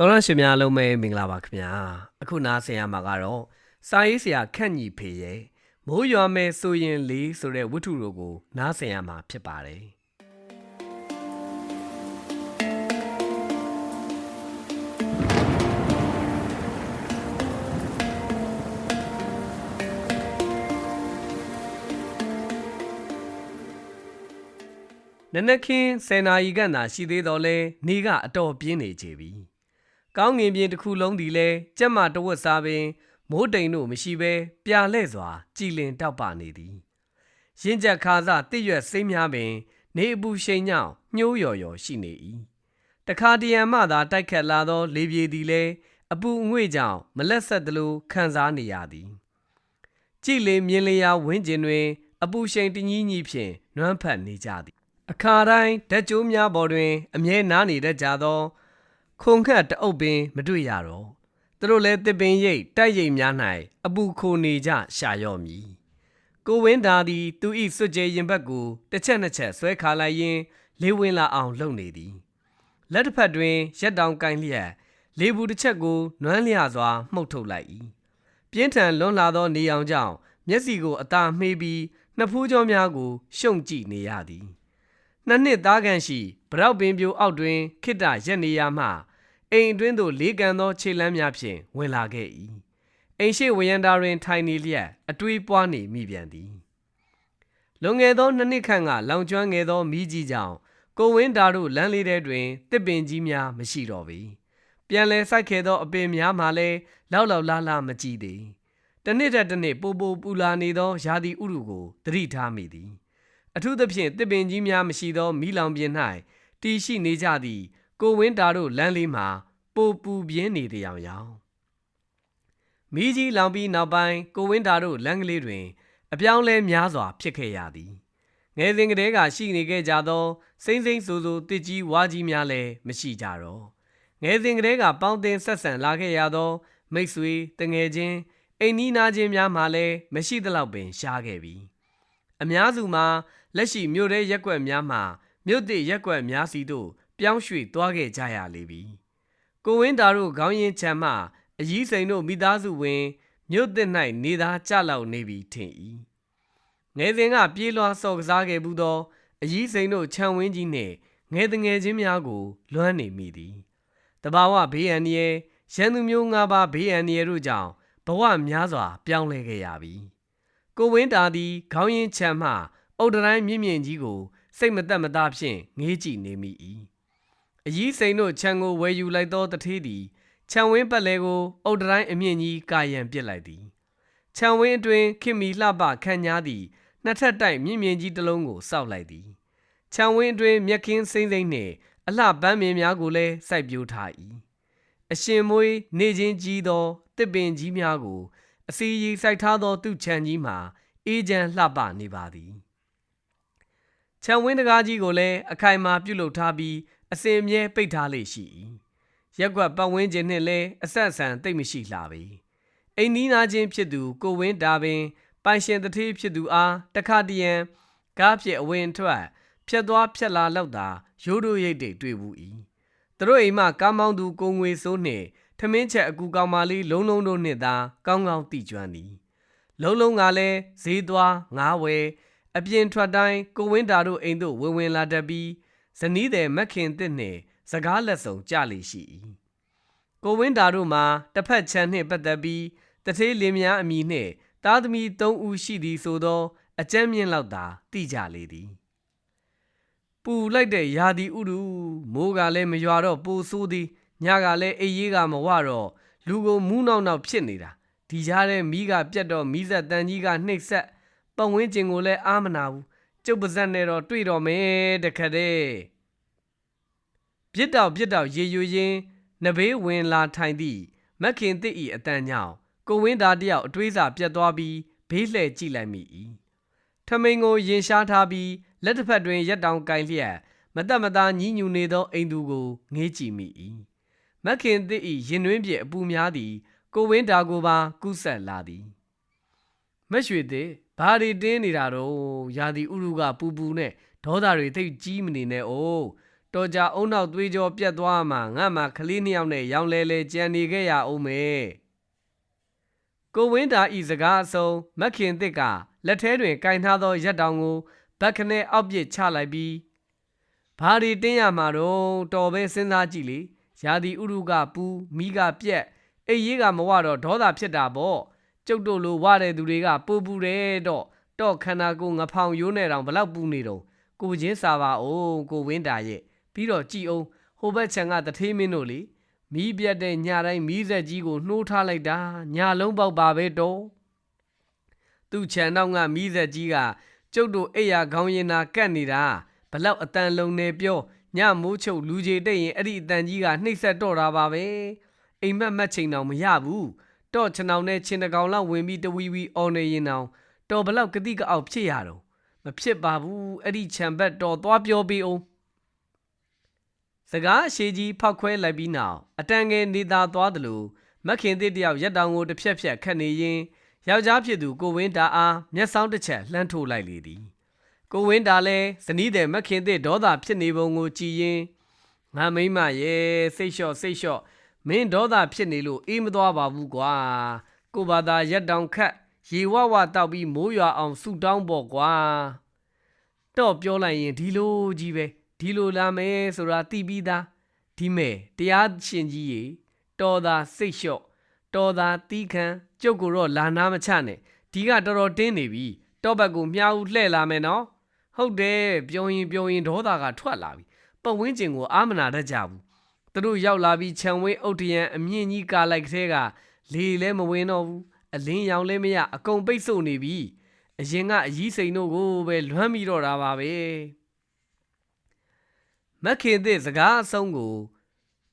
တော်ရရှင်များလုံးပဲမင်္ဂလာပါခင်ဗျာအခုနားဆင်ရမှာကတော့စာရေးဆရာခန့်ညီဖေရဲ့မိုးရွာမယ်ဆိုရင်လေးဆိုတဲ့ဝတ္ထုတို့ကို နားဆင်ရမှာဖြစ်ပါတယ်နနက်ခင်း10နာရီခန့်သာရှိသေးတော့လဲနေကအတော်ပြင်းနေကြပြီ။ ကောင်းငင်ပြင်တစ်ခုလုံးဒီလဲကြက်မတဝက်စားပင်မိုးတိမ်တို့မရှိဘဲပြာလဲ့စွာ ကြည်လင်တောက်ပနေသည်။ရင်ကြက်ခါစတစ်ရွက်စိမ့်များပင် နေအပူရှိန်ညောင်းညှိုးယော်ယော်ရှိနေ၏။တခါတရံမှသာတိုက်ခတ်လာသော လေပြေသည်လဲအပူအငွေ့ကြောင့်မလက်ဆက်သလိုခံစားနေရသည်။ကြည်လေမြင်လျာဝင်းကျင်တွင် အပူရှိန်တညီးညီးဖြင့်နွမ်းဖတ်နေကြသည်အခါတိုင်းဓာတ်ကြိုးများပေါ်တွင် အမြဲနားနေတတ်ကြသော ခုံခတ်တအုပ်ပင်မတွေ့ရတော့သူတို့လည်းတစ်ပင်ရိပ်တိုက်ရိပ်များ၌အပူခိုနေကြရှာရော့မည်ကိုဝင်းသာသည်သူ၏စွတ်ကြဲရင်ဘက်ကိုတစ်ချက်နှစ်ချက်ဆွဲခါလိုက်ရင်းလေးဝင်လာအောင်လုပ်နေသည်လက်တစ်ဖက်တွင်ရက်တောင်ကင်လျက်လေဘူးတစ်ချက်ကိုနွမ်းလျစွာမှုတ်ထုတ်လိုက်၏ပြင်းထန်လွန်လာသောနေအောင်ကြောင့်မျက်စီကိုအသာမှေးပြီးနှစ်ဖူးကြောများကိုရှုံကြည့်နေရသည်နှစ်နှစ်သားကန်ရှိ ဗရောက်ပင်ပြိုအောက်တွင်ခိတ္တရက်နေရမှအိမ်အတွင်းသို့လေးကန်သောခြေလမ်းများဖြင့်ဝင်လာခဲ့၏အိမ်ရှိဝရန်တာတွင် ထိုင်နေလျက်အတွေးပွားနေမိပြန်သည်လွန်ငယ်သောနှစ်နှစ်ခန့်ကလောင်ကျွမ်းငယ်သောမိကြီးကြောင့်ကိုဝင်းတာတို့လမ်းလေးထဲတွင်တစ်ပင်ကြီးများမရှိတော့ပေပြန်လဲစိုက်ခဲ့သောအပင်များမှလည်းလောက်လောက်လားလားမကြည့်သေးတနှစ်တစ်တစ်နှစ်ပိုပိုပူလာနေသောရာသီဥတုကိုသတိထားမိသည် အထူးသဖြင့်တစ်ပင်ကြီးများမရှိသောမီးလောင်ပြင်၌ တည်ရှိနေကြသည့်ကိုဝင်းတာတို့လမ်းလေးမှာပိုပူပြင်းနေတဲ့အယောင်ယောင်မီးကြီးလောင်ပြီးနောက်ပိုင်းကိုဝင်းတာတို့လမ်းကလေးတွင် အပြောင်းလဲများစွာ ဖြစ်ခဲ့ရသည်ငယ်စဉ်ကတည်းကရှိနေခဲ့ကြသောစိမ့်စိမ့်ဆူဆူတစ်ကြီးဝါကြီးများလည်းမရှိကြတော့ငယ်စဉ်ကတည်းကပေါင်းတင်ဆက်ဆံလာခဲ့ရသော မိတ်ဆွေတငယ်ချင်းအိမ်နီးနားချင်းများမှလည်းမရှိသလောက်ပင်ရှားခဲ့ပြီအများစုမှာလက်ရှိမြို့ရဲရက်ကွက်များမှာ မြို့သစ်ရက်ကွက်များစီသို့ပြောင်းရွှေ့သွားခဲ့ကြရလေပြီ။ကိုဝင်းတာတို့ခေါင်းရင်ချမ်းမှအကြီးစိန်တို့မိသားစုဝင်မြို့သစ်၌နေသားကြလောက်နေပြီထင်၏။ငယ်စဉ်ကပြေးလွှားစော်ကစားခဲ့ဘူးသောအကြီးစိန်တို့ခြံဝင်းကြီးနှင့်ငယ်တငယ်ချင်းများကိုလွမ်းနေမိသည်။တဘာဝဘေးအန္တရာယ်ရန်သူမျိုးငါးပါးဘေးအန္တရာယ်တို့ကြောင့်ဘဝများစွာ ပြောင်းလဲခဲ့ရပြီ။ကိုဝင်းတာသည်ခေါင်းရင်းချမ်းမှအုတ်တတိုင်းမြင့်မြင့်ကြီးကို စိတ်မသက်မသားဖြင့်ငေးကြည့်နေမိ၏အကြီးစိန်တို့ခြံကိုဝယ်ယူလိုက်သောတထေးသည်ခြံဝင်းပတ်လဲကိုအုတ်တတိုင်းအမြင့်ကြီးကာရန်ပစ်လိုက်သည်ခြံဝင်းအတွင်ခင်မီလှပခန့်ညားသည်နှစ်ထပ်တိုက်မြင့်မြင့်ကြီးတစ်လုံးကိုစောက်လိုက်သည်ခြံဝင်းအတွင်မြက်ခင်းစိမ့်စိမ့်နှင့်အလှပန်းပင်များကိုလည်းစိုက်ပျိုးထား၏အရှင်မွေးနေချင်းကြီးသောတစ်ပင်ကြီးများကိုအစီရီစိုက်ထားသောသူ့ခြံကြီးမှာအေးချမ်းလှပနေပါသည် ခြံဝင်းတကားကြီးကိုလည်းအခိုင်အမာပြုလုပ်ထားပြီးအစင်မြဲပိတ်ထားလေရှိ၏ရက်ကွက်ပတ်ဝန်းကျင်နှင့်လည်းအဆက်အဆံတိတ်မရှိလှပေအိမ်နီးနားချင်းဖြစ်သူကိုဝင်းတာပင်ပိုင်ရှင်တထေးဖြစ်သူအားတခါတရံကားဖြစ်အဝင်ထွက်ဖြတ်သွားဖြတ်လာလောက်သာရိုးရိုးရိတ်တိတ်တွေ့ဘူး၏သူတို့အိမ်မှကားမောင်းသူကိုငွေစိုးနှင့်ထမင်းချက်အကူကောင်မလေးလုံးလုံးတို့နှင့်သာကောင်းကောင်းတိကျွမ်းသည်လုံးလုံးကလည်းဈေးသွားငားဝယ် အပြင်ထွက်တိုင်းကိုဝင်းတာတို့အိမ်သို့ဝင်ဝင်လာတတ်ပြီးဇနီးတဲ့မက်ခင်တစ်နှင့်စကားလက်ဆောင်ကြလေရှိ၏ကိုဝင်းတာတို့မှာတစ်ဖက်ချမ်းနှင့်ပတ်သက်ပြီးတထေးလင်းများအမိနှင့်သားသမီး၃ဦးရှိသည်ဆိုသော အကြမ်းမြင့်လောက်သာသိကြလေသည်ပူလိုက်တဲ့ရာသီဥတုမိုးကလည်းမရွာတော့ပိုဆိုးသည်ညကလည်းအေးရေးကမဝတော့လူကိုမူးနောက်နောက်ဖြစ်နေတာဒီကြားထဲမိကပြတ်တော့မိဆက်တန်ကြီးကနှိပ်ဆက် ပတ်ဝန်းကျင်ကိုလည်းအားမနာဘူးကျုပ်ပါဇက်နဲ့တော့တွေ့တော့မယ်တခက်တဲ့ပြစ်တော့ပြစ်တော့ရေယူရင်းနဘေးဝင်လာထိုင်သည့်မက်ခင်တစ်ဤအတန်ကြောင့်ကိုဝင်းသားတယောက်အတွေးစာပြတ်သွားပြီးဘေးလှည့်ကြည့်လိုက်မိ၏ထမိန်ကိုရင်ရှားထားပြီးလက်တစ်ဖက်တွင်ရက်တောင်ကင်လျက်မတက်မသားညှိညူနေသောအိမ်သူကိုငေးကြည့်မိ၏မက်ခင်တစ်ဤရင်တွင်းပြည့်အပူများသည် ကိုဝင်းတာကိုပါကူးဆက်လာသည်မက်ရွှေသည် ဘာတွေတင်းနေတာတော့ရာသီဥရုကပူပူနဲ့ဒေါသတွေသိပ်ကြီးမနေနဲ့အိုးတော်ကြအုံနောက်သွေးကြောပြတ်သွားမှငါမှကလေးနှစ်ယောက်နဲ့ရောင်လဲလဲကြံနေခဲ့ရအောင်မယ်ကိုဝင်းတာဤစကားအစုံမက်ခင်တစ်ကလက်ထဲတွင်ကင်ထားသောရက်တောင်ကိုဘက်ခနဲအောက်ပစ်ချလိုက်ပြီးဘာဒီတင်းရမှာတော့တော်ပဲစဉ်းစားကြည့်လေရာဒီဥရုကပူမိကပြက်အိတ်ရေးကမဝတော့ဒေါသဖြစ်တာပေါ့ ကျုပ်တို့လိုဝတဲ့သူတွေကပူပူတယ်တော့တော့ခန္ဓာကိုယ်ငဖောင်ရိုးနေတောင်ဘလောက်ပူနေတော့ကိုချင်းစာပါအောင်ကိုဝင်းတာရဲ့ပြီးတော့ကြည်အောင်ဟိုဘက်ခြံကတထေးမင်းတို့လေမီးပြတ်တဲ့ညတိုင်းမီးဆက်ကြီးကိုနှိုးထားလိုက်တာညလုံးပေါက်ပါပဲတော့သူ့ခြံတော့ကမီးဆက်ကြီးကကျုပ်တို့အိယာခေါင်းရင်နာကတ်နေတာဘလောက်အတန်လုံးနေပြောညမိုးချုပ်လူကြီးတိတ်ရင်အဲ့ဒီအတန်ကြီးကနှိပ်ဆက်တော့တာပါပဲအိမ်မက်မက်ချိန်တောင်မရဘူး တော့ခြံအောင်နဲ့ချင်းတကောင်လောက်ဝင်ပြီးတဝီဝီအော်နေရင်တောင်တော်ဘလောက်ကတိကအောက်ဖြစ်ရတော့မဖြစ်ပါဘူးအဲ့ဒီခြံဘက်တော်သွားပြောပေးအောင်စကားအရှိကြီးဖောက်ခွဲလိုက်ပြီးနောက်အတန်ငယ်နေသာသွားသလိုမက်ခင်သစ်တယောက်ရက်တောင်ကိုတစ်ဖြက်ဖြက်ခတ်နေရင်ယောက်ျားဖြစ်သူကိုဝင်းတာအားမျက်စောင်းတစ်ချက်လှမ်းထိုးလိုက်လေသည်ကိုဝင်းတာလဲဇနီးတဲ့မက်ခင်တဲ့ဒေါသဖြစ်နေပုံကိုကြည်ရင်ငါမိမရဲ့စိတ်လျှော့စိတ်လျှော့ မင်းဒေါသဖြစ်နေလို့အေးမသွားပါဘူးကွာကိုဘာသာရက်တောင်ခတ်ရေဝဝတောက်ပြီးမိုးရွာအောင်ဆူတောင်းပေါ့ကွာတော့ပြောလိုက်ရင်ဒီလိုကြီးပဲဒီလိုလာမယ်ဆိုတာသိပြီးသားဒီမဲ့တရားရှင်ကြီးရေတော်သာစိတ်လျှော့တော်သာတီးခံကျုပ်ကိုတော့လာနာမချနဲ့ဒီကတော်တော်တင်းနေပြီတော့ဘက်ကိုမြားဦးလှဲ့လာမယ်နော်ဟုတ်တယ်ပြောရင်ပြောရင်ဒေါသကထွက်လာပြီပတ်ဝန်းကျင်ကိုအာမနာတတ်ကြဘူး သူတို့ရောက်လာပြီးခြံဝင်းအုတ်တရံအမြင့်ကြီးကာလိုက်ကလေးကလေလည်းမဝင်တော့ဘူးအလင်းရောင်လည်းမရအကုန်ပိတ်ဆို့နေပြီအရင်ကအကြီးစိန်တို့ကိုပဲလွမ်းပြီးတော့တာပါပဲမက်ခင်သစ်စကားအဆုံးကို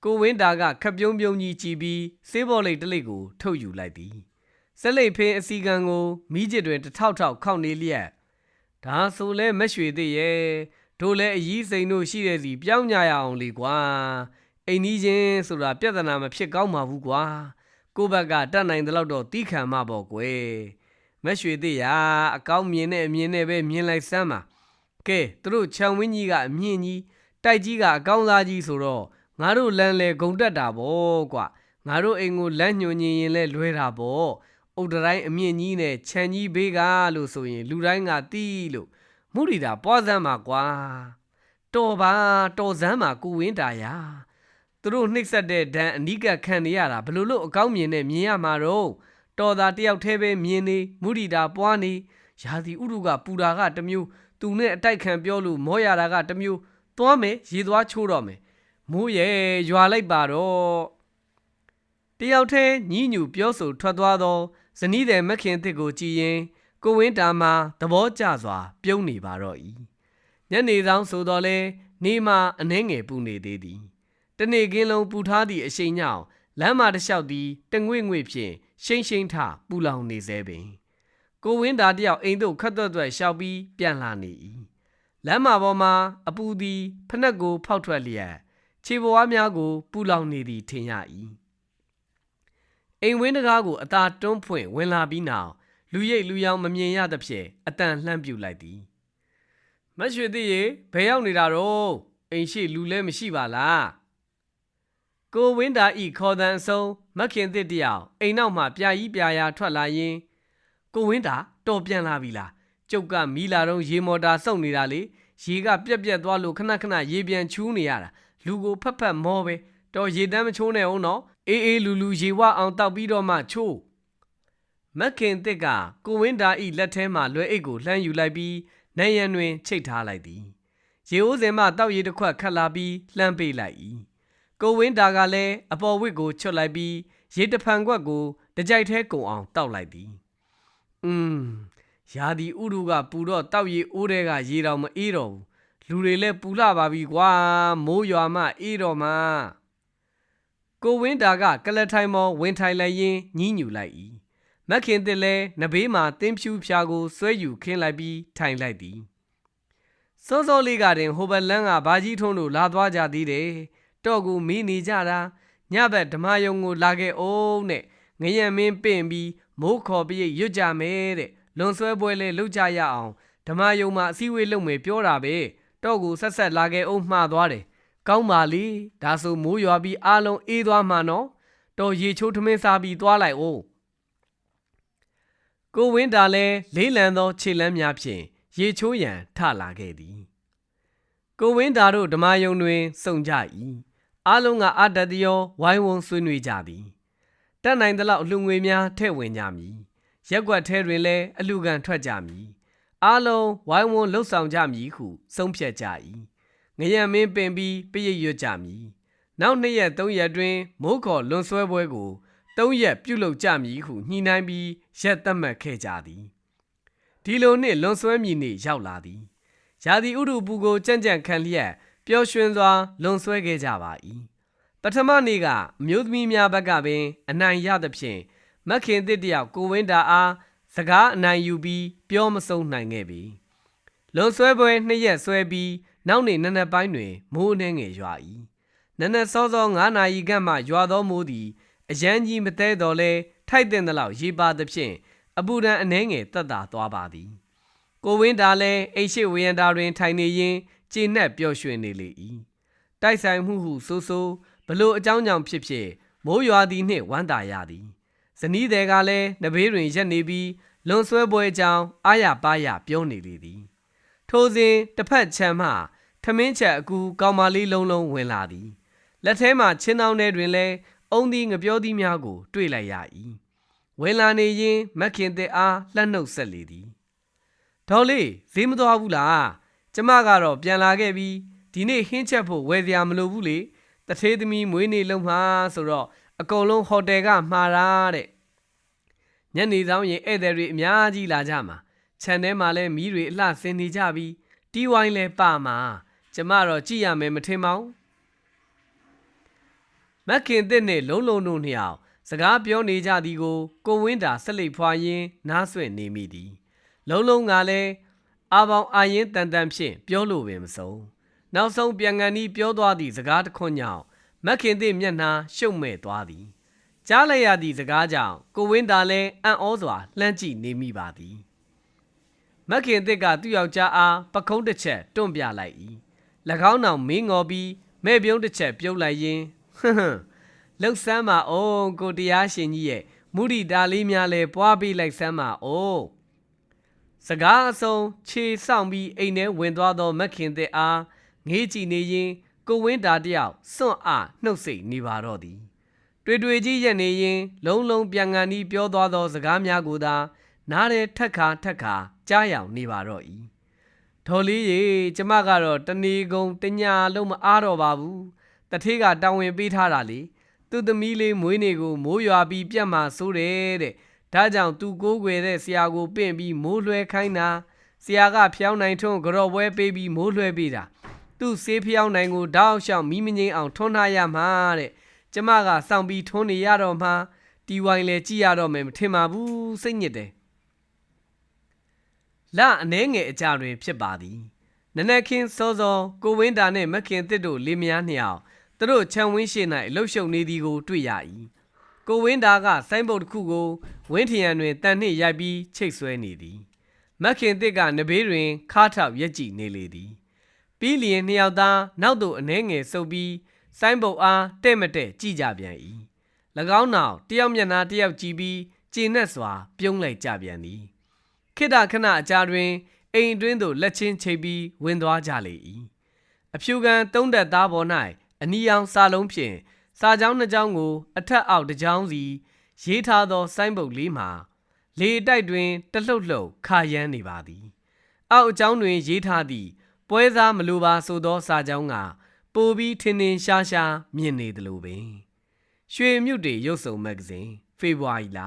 ကိုဝင်းတာကခပ်ပြုံးပြုံးကြီးကြည်ပြီးစေးဘော်လိတ်တစ်လိတ်ကိုထုတ်ယူလိုက်သည်ဆက်လိတ်ဖင်းအစီကံကိုမိကျစ်တွင်တစ်ထောက်ထောက်ခောက်နေလျက်ဒါဆိုလဲမက်ရွှေသေးရဲ့တို့လဲအကြီးစိန်တို့ရှိတဲ့စီပြောင်းကြရအောင်လေကွာ အိမ်ကြီးချင်းဆိုတာပြဿနာမဖြစ်ကောင်းပါဘူးကွာကိုယ့်ဘက်ကတတ်နိုင်တဲ့လောက်တော့တီးခံမှပေါ့ကွယ်မက်ရွှေသေးရအကောင်းမြင်တဲ့အမြင်နဲ့ပဲမြင်လိုက်စမ်းပါကဲသူတို့ခြံဝင်းကြီးကအမြင့်ကြီးတိုက်ကြီးကအကောင်းစားကြီးဆိုတော့ငါတို့လမ်းလဲဂုံတက်တာပေါ့ကွာငါတို့အိမ်ကိုလမ်းညွှန်ရင်ရင်လဲလွဲတာပေါ့အုတ်တိုင်းအမြင့်ကြီးနဲ့ခြံကြီးဘေးကလို့ဆိုရင်လူတိုင်းကတီးလို့မုရိတာပွားစမ်းပါကွာတော်ပါတော်စမ်းပါကိုဝင်းတာယာ သူတို့နှိပ်စက်တဲ့ဒဏ်အနိကခံနေရတာဘလို့လို့အကောင်းမြင်နဲ့မြင်ရမှာတော့တော်သာတယောက်တည်းပဲမြင်နေမုရိတာပွားနေရာသီဥတုကပူတာကတစ်မျိုးသူနဲ့အတိုက်ခံပြောလို့မောရတာကတစ်မျိုးသွားမယ်ရေသွားချိုးတော့မယ်မိုးရဲ့ရွာလိုက်ပါတော့တယောက်တည်းညီးညူပြောဆိုထွက်သွားသောဇနီးတဲ့မက်ခင်တစ်ကိုကြည်ရင်ကိုဝင်းတာမှာသဘောကျစွာ ပြုံးနေပါတော့၏ညနေဆောင်ဆိုတော့လဲနေမှာအနှဲငယ်ပူနေသေးသည် တနေ့ကင်းလုံးပူထားသည့်အရှိန်ညောင်လမ်းမတစ်လျှောက်သည်တငွေ့ငွေ့ဖြင့်ရှိမ့်ရှိမ့်ထပူလောင်နေစေပင်ကိုဝင်းတာတယောက်အိမ်သို့ခတ်သွက်သွက်ရှောက်ပြီးပြန်လာနေ၏လမ်းမပေါ်မှာအပူသည်ဖနက်ကိုဖောက်ထွက်လျက်ခြေပွားများကိုပူလောင်နေသည်ထင်ရ၏အိမ်ဝင်းတကားကိုအသာတွန်းဖွင့်ဝင်လာပြီးနောက်လူရိပ်လူယောင်မမြင်ရသဖြင့်အတန်လှမ်းပြူလိုက်သည်မတ်ရွှေသေးရေဘယ်ရောက်နေတာတော့အိမ်ရှိလူလဲမရှိပါလား ကိုဝင်းတာဤခေါ်တန်အဆုံးမက်ခင်သစ်တယောက်အိမ်နောက်မှပြာကြီးပြာရာထွက်လာရင်ကိုဝင်းတာတော်ပြန်လာပြီလားကျုပ်ကမီလာတော့ရေမော်တာစုပ်နေတာလေရေကပြက်ပြက်သွားလို့ခဏခဏရေပြန်ချူးနေရတာလူကိုဖက်ဖက်မောပဲတော်ရေတမ်းမချိုးနဲ့အောင်နော်အေးအေးလူလူရေဝအောင်တောက်ပြီးတော့မှချိုးမက်ခင်တစ်ကကိုဝင်းတာဤလက်ထဲမှလွယ်အိတ်ကိုလှမ်းယူလိုက်ပြီးနိုင်ရန်တွင်ချိတ်ထားလိုက်သည်ရေအိုးစင်မှတောက်ရည်တစ်ခွက်ခတ်လာပြီးလှမ်းပေးလိုက်၏ ကိုဝင်းတာကလည်းအပေါ်ဝစ်ကိုချွတ်လိုက်ပြီးရေတဖန်ခွက်ကိုတကြိုက်ထဲကုံအောင်တောက်လိုက်သည်อืมရာဒီဥရုကပူတော့တောက်ရည်အိုးတဲကရေတော်မအေးတော့ဘူးလူတွေလည်းပူလာပါပြီကွာမိုးရွာမှအေးတော်မှကိုဝင်းတာကကလထိုင်မော်ဝင်ထိုင်လိုက်ရင်းညှီးညူလိုက်၏မက်ခင်တစ်လဲနဘေးမှာတင်းဖြူဖြာကိုဆွဲယူခင်းလိုက်ပြီးထိုင်လိုက်သည်စောစောလေးကတင်ဟိုဘလန်းကဘာကြီးထုံးတို့လာသွားကြသေးတယ် တော့ကူမီးနေကြတာညဘက်ဓမ္မယုံကိုလာခဲ့အောင်နဲ့ငရံမင်းပင့်ပြီးမိုးခေါ်ပြည့်ရွတ်ကြမယ်တဲ့လွန်ဆွဲပွဲလဲလုပ်ကြရအောင်ဓမ္မယုံမှာအစည်းအဝေးလုပ်မယ်ပြောတာပဲတော့ကူဆက်ဆက်လာခဲ့အောင်မှားသွားတယ်ကောင်းပါလေဒါဆိုမိုးရွာပြီးအားလုံးအေးသွားမှာနော်တော်ရေချိုးထမင်းစားပြီးသွားလိုက်အောင်ကိုဝင်းတာလဲလေးလံသောခြေလမ်းများဖြင့်ရေချိုးရန်ထလာခဲ့သည်ကိုဝင်းတာတို့ဓမ္မယုံတွင်စုံကြ၏ အားလုံးကအတ္တတရောဝိုင်းဝန်းဆွေးနွေးကြသည်တက်နိုင်သလောက်အလှငွေများထည့်ဝင်ကြမည်ရက်ွက်ထဲတွင်လည်းအလူကန်ထွက်ကြမည်အားလုံးဝိုင်းဝန်းလှုပ်ဆောင်ကြမည်ဟုဆုံးဖြတ်ကြ၏ငရံမင်းပင်ပြီးပြည့်ရွတ်ကြမည်နောက်နှစ်ရက်သုံးရက်တွင်မိုးခေါ်လွန်ဆွဲပွဲကိုသုံးရက်ပြုလုပ်ကြမည်ဟုညှိနှိုင်းပြီးရက်သတ်မှတ်ခဲ့ကြသည်ဒီလိုနှင့်လွန်ဆွဲမည်နေ့ရောက်လာသည်ရာသီဥတုပူကိုကြံ့ကြံ့ခံလျက် ပျော်ရွှင်စွာ လွန်ဆွဲခဲ့ကြပါ၏ပထမနေ့ကအမျိုးသမီးများဘက်ကပင် အနိုင်ရသဖြင့်မက်ခင်တစ်တယောက်ကိုဝင်းတာအားစကားအနိုင်ယူပြီးပြောမဆုံးနိုင်ခဲ့ပြီလွန်ဆွဲပွဲနှစ်ရက်ဆွဲပြီးနောက်နေ့နံနက်ပိုင်းတွင်မိုးနှင်းငယ်ရွာ၏နံနက်စောစော9နာရီခန့်မှရွာသောမိုးသည်အရန်ကြီးမသေးတော်လဲထိုက်တဲ့သလောက်ရေပါသဖြင့်အပူဒဏ်အနှဲငယ်တက်တာသွားပါသည် ကိုဝင်းတာလည်းအိတ်ရှိဝေယန္တာတွင်ထိုင်နေရင်း ကျေနပ်ပျော်ရွှင်နေလေ၏တိုက်ဆိုင်မှုဟုဆိုဆိုဘလို့အကြောင်းကြောင့်ဖြစ်ဖြစ်မိုးရွာသည်နှင့်ဝမ်းသာရသည်ဇနီးတဲ့ကလည်းနဘေးတွင်ရက်နေပြီးလွန်ဆွဲပွဲကြောင်းအာရပါရပြောနေလေသည် ထိုစဉ်တစ်ဖက်ချမ်းမှထမင်းချက်အကူကောင်မလေးလုံးလုံးဝင်လာသည်လက်ထဲမှချင်းတောင်းထဲတွင်လည်းအုံသီးငပြောသီးများကို တွေ့လိုက်ရ၏ဝင်လာနေရင်မက်ခင်တဲ့အားလှမ်းနှုတ်ဆက်လေသည်ဒေါ်လေးဈေးမသွားဘူးလား ကျမကတော့ပြန်လာခဲ့ပြီးဒီနေ့ဟင်းချက်ဖို့ဝယ်စရာမလိုဘူးလေတထေးသမီးမွေးနေ့လုံးမှာဆိုတော့အကုန်လုံးဟိုတယ်ကမှားတာတဲ့ညနေဆောင်ရင်ဧည့်သည်တွေအများကြီးလာကြမှာခြံထဲမှာလည်းမီးတွေအလှဆင်နေကြပြီးတီးဝိုင်းလဲပါမှာကျမတော့ကြည့်ရမယ်မထင်ပါဘူးမက်ခင်တစ်နဲ့လုံးလုံးတို့နှစ်ယောက်စကားပြောနေကြသည်ကိုကိုဝင်းတာဆက်လက်ဖွာရင်းနားဆွင့်နေမိသည် လုံးလုံးကလည်း အာပေါင်အာရင်တန်တန်ဖြင့်ပြောလို့ပင်မဆုံးနောက်ဆုံးပြန်ကန်ဤပြောသွားသည့်စကားတစ်ခွန်းကြောင့်မက်ခင်သည့်မျက်နှာရှုပ်မဲ့သွားသည်ကြားလိုက်ရသည့်စကားကြောင့်ကိုဝင်းသာလည်းအံ့ဩစွာလှမ်းကြည့်နေမိပါသည်မက်ခင်သစ်ကသူ့ယောက်ျားအားပခုံးတစ်ချက်တွန့်ပြလိုက်၏၎င်းနောင်မင်းငေါ်ပြီးမဲ့ပြုံးတစ်ချက်ပြုတ်လိုက်ရင်ဟွန်းဟွန်းလှုပ်ဆမ်းပါအောင်ကိုတရားရှင်ကြီးရဲ့မုဒိတာလေးများလဲပွားပေးလိုက်ဆမ်းပါအောင် စကားအစုံခြေဆောင်ပြီးအိမ်ထဲဝင်သွားသောမက်ခင်သစ်အားငေးကြည့်နေရင်ကိုဝင်းတာတယောက်စွန့်အားနှုတ်ဆက်နေပါတော့သည်တွေ့တွေ့ကြီးရက်နေရင် လုံးလုံးပြန်ကန်ပြီးပြောသွားသောစကားများကိုသာနားရဲထက်ခါထက်ခါကြားရောင်နေပါတော့၏ဒေါ်လေးရေကျမကတော့တဏီကုံတညာလုံးမအားတော့ပါဘူးတထေးကတောင်းဝင်ပေးထားတာလေသူ့သမီးလေးမွေးနေကိုမိုးရွာပြီးပြတ်မှာဆိုးတယ်တဲ့ ဒါကြောင့်သူကိုးကွယ်တဲ့ဆရာကိုပင့်ပြီးမိုးလွှဲခိုင်းတာဆရာကဖျောင်းနိုင်ထွန်းကြော့ပွဲပေးပြီးမိုးလွှဲပေးတာသူ့ဆေးဖျောင်းနိုင်ကိုတောက်လျှောက်မီးမငိမ့်အောင်ထွန်းထားရမှာတဲ့ကျမကစောင့်ပြီးထွန်းနေရတော့မှတီဝိုင်လည်းကြည့်ရတော့မယ်မထင်ပါဘူးစိတ်ညစ်တယ်လအနှဲငယ်အကြတွင်ဖြစ်ပါသည်နနက်ခင်းစောစောကိုဝင်းတာနှင့်မခင်တစ်တို့လေးမယားနှစ်ယောက်သူတို့ခြံဝင်းရှိ၌လှုပ်ရှုပ်နေသည်ကိုတွေ့ရ၏ ကိုဝင်းတာကဆိုင်းဘုတ်တစ်ခုကိုဝင်းထရံတွင်တန်နှင့်ရိုက်ပြီးချိတ်ဆွဲနေသည်မခင်တစ်ကနဘေးတွင် ခါထောက်ရက်ကြည့်နေလေသည်ပြီးလျင်နှစ်ယောက်သားနောက်သို့အနှဲငယ်ဆုပ်ပြီးဆိုင်းဘုတ်အားတဲ့မတဲ့ကြည့်ကြပြန်၏၎င်းနောက်တယောက်မျက်နှာတယောက်ကြည့်ပြီးကျေနပ်စွာ ပြုံးလိုက်ကြပြန်သည်ခိတခဏအကြာတွင်အိမ်အတွင်းသို့လက်ချင်းချိတ်ပြီးဝင်သွားကြလေ၏အဖြူကန်သုံးသက်သားပေါ်၌အနီရောင်စာလုံးဖြင့် စာကြောင်းနှစ်ကြောင်းကို အထက်အောက်တစ်ကြောင်းစီရေးထားသော ဆိုင်းဘုတ်လေးမှာ လေတိုက်တွင်တလှုပ်လှုပ်ခါရမ်းနေပါသည် အောက်အကြောင်းတွင် ရေးထားသည့်ပွဲစားမလိုပါဆိုသော စာကြောင်းကပိုပြီးထင်ထင်ရှားရှားမြင်နေသလိုပင်ရွှေမြုပ်တွေရုပ်စုံမဂ္ဂဇင်းဖေဖော်ဝါရီလ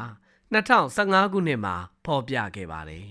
2015ခုနှစ်မှာဖော်ပြခဲ့ပါတယ်